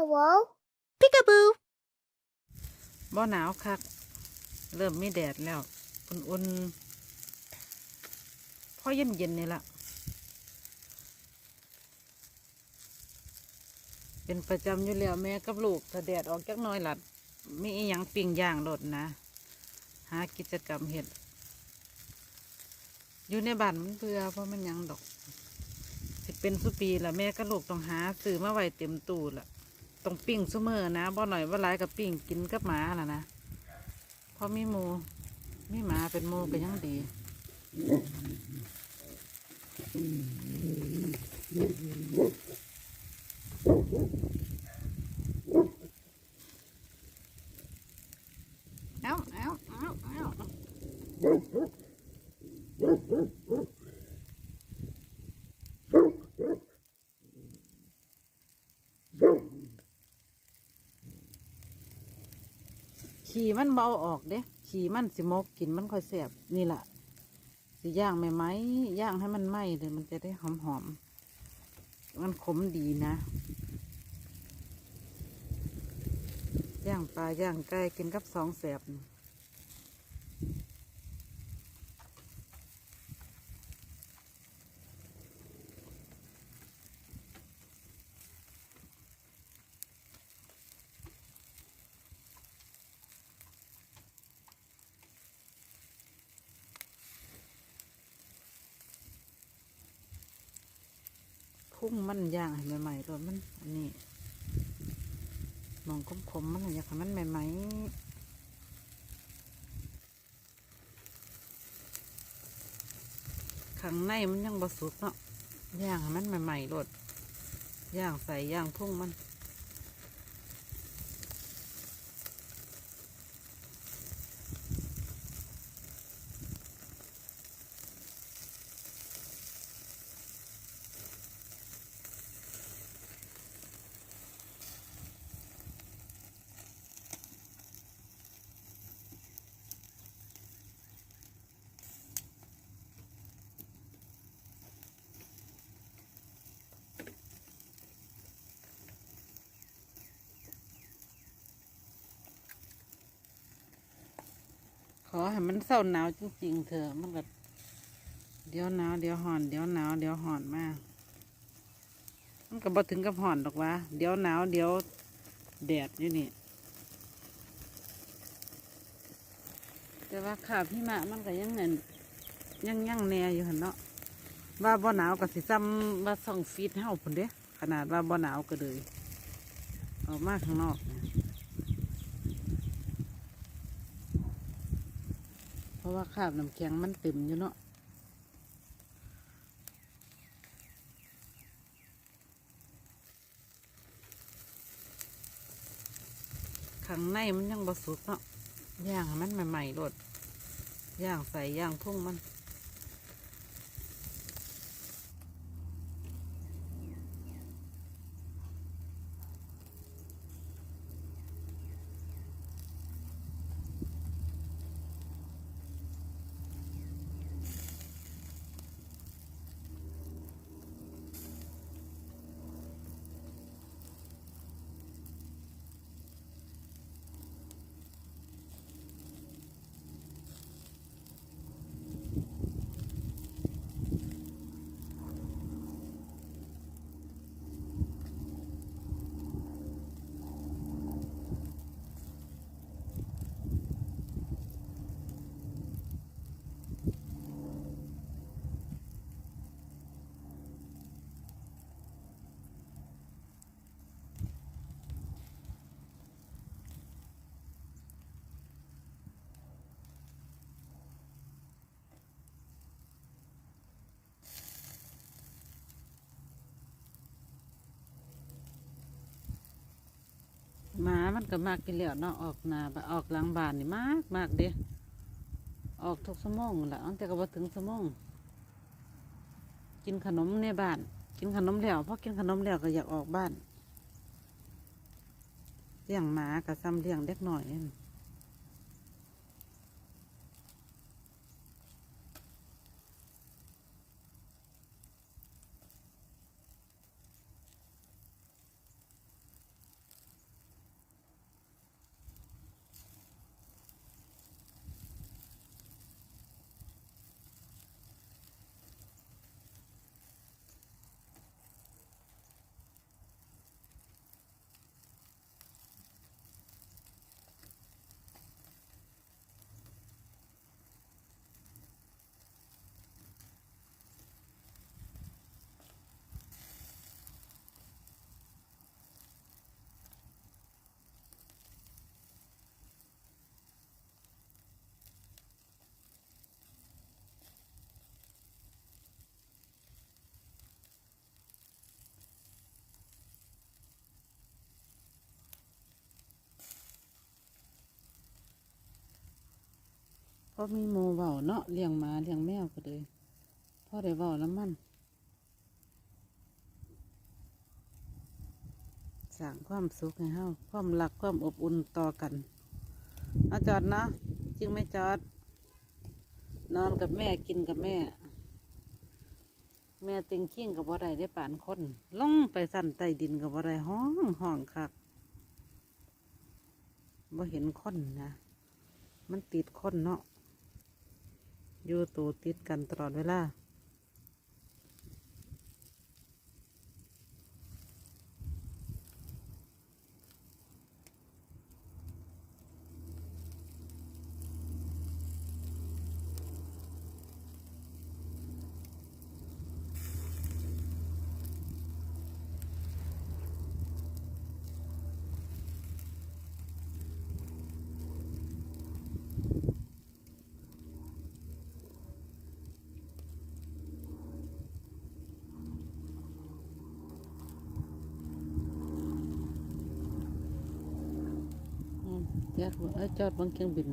Hello? Peekaboo บ่หนาวคัก เริ่มมีแดดแล้ว อุ่นๆพอเย็นๆนี่ละเป็นประจำอยู่แล้วแม่กับลูกถ้าแดดออกจักหน้อยลัดมีอหยังปิ้งย่างโดดนะ หากิจกรรมเห็ด อยู่ในบ้านมันเบื่อเพราะมันหยังดอก สิเป็นสุปีละแม่กับลูกต้องหาซื้อมาไว้เต็มตู้ละ ต้องปิ้งซุเมอนะบ่หน่อยว่าหลายกับปิ้งกินกับหมาล่ะนะเพราะมีหมูมีหมาเป็นหมูก็ยังดีเอาเอาเอาเอา ขี่มันเบาออกเด้ขี่มันสิมกกินมันค่อยแสบนี่แหละสิย่างไหมไหมย่างให้มันไหมเดี๋ยวมันจะได้หอมหอมมันขมดีนะ ย่างปลาย่างไก่กินกับสองแสบ พุ่งมันย่างให้ใหม่ๆตัวมัน อันนี้มองคมๆมันอยากให้มันใหม่ๆข้างในมันยังบสุกเนาะย่างมันใหม่ๆโลดย่างใส่ย่างพุ่งมัน อให้มันเศร้าหนาวจริงๆเถอะมันก็เดี๋ยวหนาวเดี๋ยวห่อนเดี๋ยวหนาวเดี๋ยวห่อนมาก มันก็บ่ถึงกับห่อนหรอกวะเดี๋ยวหนาวเดี๋ยวแดดอยู่นี่ แต่ว่าขาพี่มะมันก็ยังเงินยังยังแน่อยู่หันเนาะว่าบ่หนาวก็สิซ้ำว่าส่องฟีดเฮาพุ่นเด้ขนาดว่าบ่หนาวก็เลยออกมาข้างนอกเนี่ยเพ ราะว่าคราบน้ำแข็งมันเต็มอยู่เนาะข้างในมันยังบสุกเนาะย่างมันใหม่ๆรดย่างใส่ย่างพุ่งมัน หมามันก็มากกินแล้วเนาะออกหนาออกหลังบ้านนี่มากมากเด้ออกทุกสมองแหละตั้งแต่ก็บ่ถึงสมองกินขนมในบ้าน กินขนมแล้วพอกินขนมแล้วก็อยากออกบ้านเลี้ยงหมากับซ้ำเลี้ยงเด็กหน่อย นั่อมีหมูเบาเนาะเลี้ยงหมาเลี้ยงแมวก็เลยพ่อได้เบาแล้วมันสร้างความสุขให้เฮาความรักความอบอุ่นต่อกันเอาจอดเนาะจริงไม่จอด นอนกับแม่กินกับแม่ แม่ติงขิ้งกับบ่ได้ได้ป่านคนลงไปสั่นใต้ดินกับบ่ได้ห้องห้องคักบ่เห็นคนนะ มันติดคนเนาะ อยู่ตัวติดกันตลอดเวลา อืมเดี๋ยวจอดบางเครื่องบิน